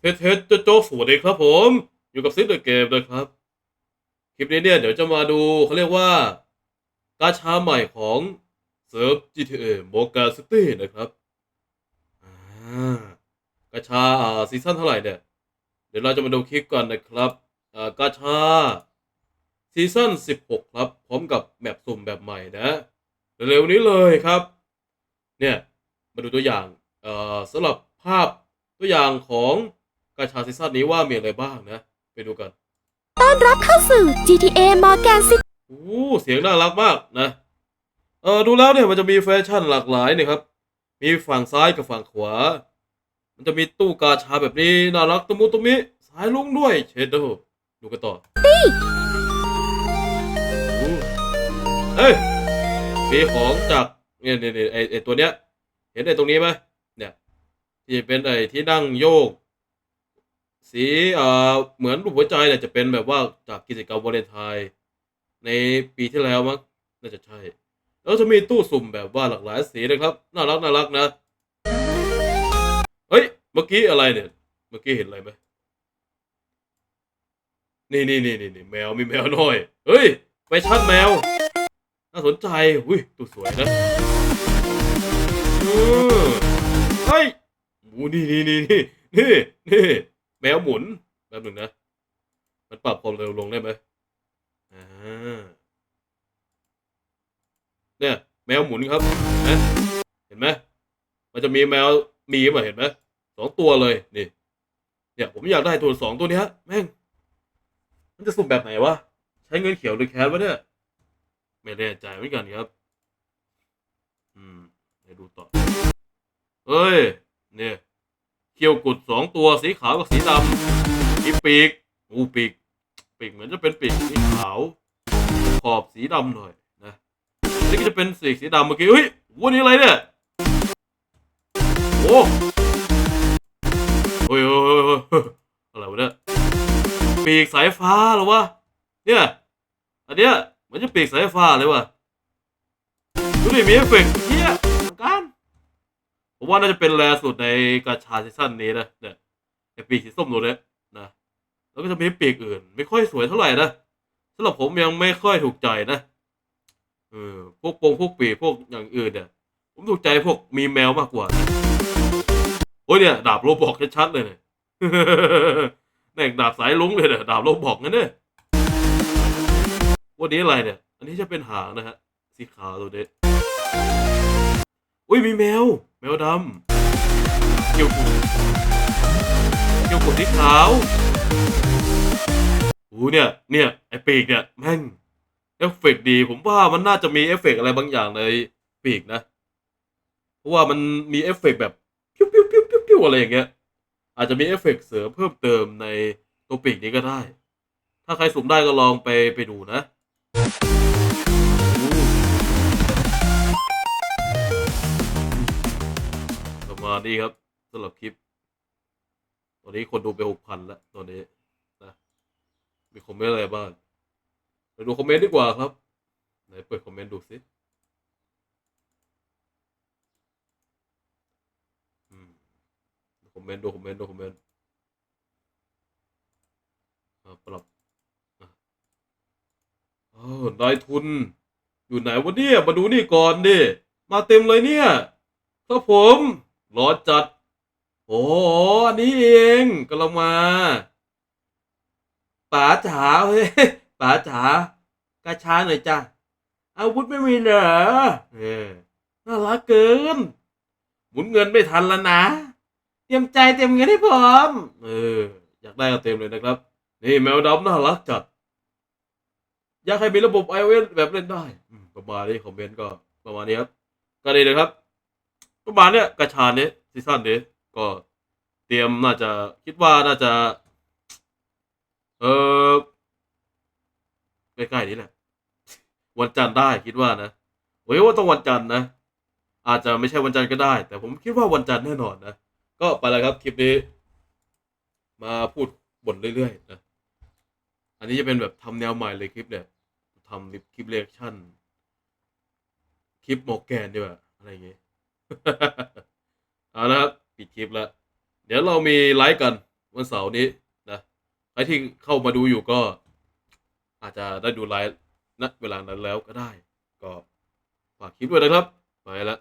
เทสเทสโจโจสวัสดีครับผม อยู่กับซิดเดอะเกมนะครับ คลิปนี้เนี่ยเดี๋ยวจะมาดูเขาเรียกว่า กาชาใหม่ของเซิร์ฟ GTA m o g a City นะครับกาชาอ่าซีซั่นเท่าไหร่เนี่ย เดี๋ยวเราจะมาดูคลิปกันนะครับอ่ากาชาซีซั่น16 ครับ พร้อมกับแมปสุ่มแบบใหม่นะ เร็วๆนี้เลยครับ เนี่ย มาดูตัวอย่างเอ่อสำหรับภาพตัวอย่างของ กาชาซีซั่นนี้ว่ามีอะไรบ้างนะ ไปดูกันรับเข้าสู่ GTA Morgan City โอ้เสียงน่ารักมากนะ เออดูแล้วเนี่ยมันจะมีแฟชั่นหลากหลายเนี่ยครับ มีฝั่งซ้ายกับฝั่งขวา มันจะมีตู้กาชาแบบนี้น่ารักตะมุตะมิสายลุงด้วยเชดโดดูกันต่อโอ้เฮ้ยมีของจากเนี่ยเนี่ยเนี่ยไอไอตัวเนี้ย เห็นไอตรงนี้ไหมเนี่ยที่เป็นไอที่นั่งโยก สีเอ่อเหมือนรูปหัวใจเนี่ยจะเป็นแบบว่าจากกิจกรรมวาเลนไทน์ในปีที่แล้วมั้งน่าจะใช่ แล้วจะมีตู้สุ่มแบบว่าหลากหลายสีนะครับ น่ารักน่ารักนะ เฮ้ย เมื่อกี้อะไรเนี่ย เมื่อกี้เห็นอะไรไหมนี่นี่นี่นี่แมวมีแมวน้อย เฮ้ยไปชัดแมว น่าสนใจอุ้ยตู้สวยนะเฮ้ยโอ้นี่นี่นี่นี่นี่นี่ แมวหมุนแป๊บหนึ่งนะ มันปรับความเร็วลงได้ไหมอ่าเนี่ยแมวหมุนครับนะเห็นไหมมันจะมีแมวมีมาเห็นไหมสองตัวเลยนี่เนี่ยผมอยากได้ตัวสองตัวนี้ยแม่ง มันจะสุ่มแบบไหนวะใช้เงินเขียวหรือแคสวะเนี่ยไม่แน่ใจเหมือนกันครับ อืมเดี๋ยวดูต่อเฮ้ย เนี่ย เขียวกุดสองตัวสีขาวกับสีดำมีปีกอูปีก ปีกเหมือนจะเป็นปีกสีขาว ขอบสีดำหน่อยนะนี่ก็จะเป็นสีสีดำเมื่อกี้เฮ้ยวันนี้อะไรเนี่ยโอ้โอ้ยโอ้ยอะไรวะเนี่ยปีกสายฟ้าหรอวะเนี่ยอันเนี้ยเหมือนจะปีกสายฟ้าเลยวะดูดิมีเอฟเฟกต์ ผมว่าน่าจะเป็นแรสุดในกาชาซีซั่นนี้นะเนี่ยไอปีกสีส้มตัวเนี้ยนะแล้วก็จะมีปีกอื่น ไม่ค่อยสวยเท่าไหร่นะสำหรับผมยังไม่ค่อยถูกใจนะเออพวกโปงพวกปีกพวกอย่างอื่นเนี่ย ผมถูกใจพวกมีแมวมากกว่าโอ้ยเนี่ย ดาบโลบอกชัดเลยเนี่ยแม่งดาบสายลุงเลยเนี่ยดาบโลบอกนั่นเนี่ยวันนี้อะไรเนี่ย อันนี้จะเป็นหางนะฮะสีขาวตัวนี้ อุ้ยมีแมว แมวดำเกี่ยวกุดเกี่ยวกุดสีขาวโอ้เนี่ย เนี่ย ไอปีกเนี่ยแม่งเอฟเฟกต์ดี ผมว่ามันน่าจะมีเอฟเฟกต์อะไรบางอย่างในปีกนะ เพราะว่ามันมีเอฟเฟกต์แบบพิ้วพิ้วพิ้วพิ้วพิ้วอะไรอย่างเงี้ย อาจจะมีเอฟเฟกต์เสริมเพิ่มเติมในตัวปีกนี้ก็ได้ ถ้าใครสุ่มได้ก็ลองไปไปดูนะ ณนี้ครับสำหรับคลิป ตอนนี้คนดูไปหกพันแล้วตอนนี้นะมีคอมเมนต์อะไรบ้างไปดูคอมเมนต์ดีกว่าครับไหนเปิดคอมเมนต์ดูสิคอมเมนต์ดูคอมเมนต์ดูคอมเมนต์ปรับเออนายทุน อยู่ไหนวะเนี่ย มาดูนี่ก่อนดิ มาเต็มเลยเนี่ย ครับผม รอจัด โอ้อันนี้เองกำลังมาป๋าจ๋าเฮ้ยป๋าจ๋ากระช้าหน่อยจ้ะอาวุธไม่มีเหรอเออน่ารักเกิน หมุนเงินไม่ทันแล้วนะ เตรียมใจเตรียมเงินให้พร้อม เออ อยากได้ก็เต็มเลยนะครับ นี่แมวดำน่ารักจัด อยากให้มีระบบ iOS แบบเล่นได้ ประมาณนี้คอมเมนต์ก็ประมาณนี้ครับ ก็ดีเลยครับ ประมาณเนี้ยกระชาเนี้ยซีซั่นเนี้ก็เตรียมน่าจะคิดว่าน่าจะ เออใกล้ๆนี้แหละ วันจันทร์ได้คิดว่านะเฮ้ยว่าต้องวันจันทร์นะ อาจจะไม่ใช่วันจันทร์ก็ได้ แต่ผมคิดว่าวันจันทร์แน่นอนนะ ก็ไปแล้วครับคลิปนี้ มาพูดบ่นเรื่อยๆนะอันนี้จะเป็นแบบทำแนวใหม่เลยคลิปเนี่ยทำคลิปเรียกชั่น คลิปโมแกนดีกว่าอะไรอย่างเงี้ย เอาละครับปิดคลิปแล้ว เดี๋ยวเรามีไลฟ์กันวันเสาร์นี้นะใครที่เข้ามาดูอยู่ก็ อาจจะได้ดูไลฟ์ณเวลานั้นแล้วก็ได้ ก็ฝากคลิปด้วยนะครับ ไปละ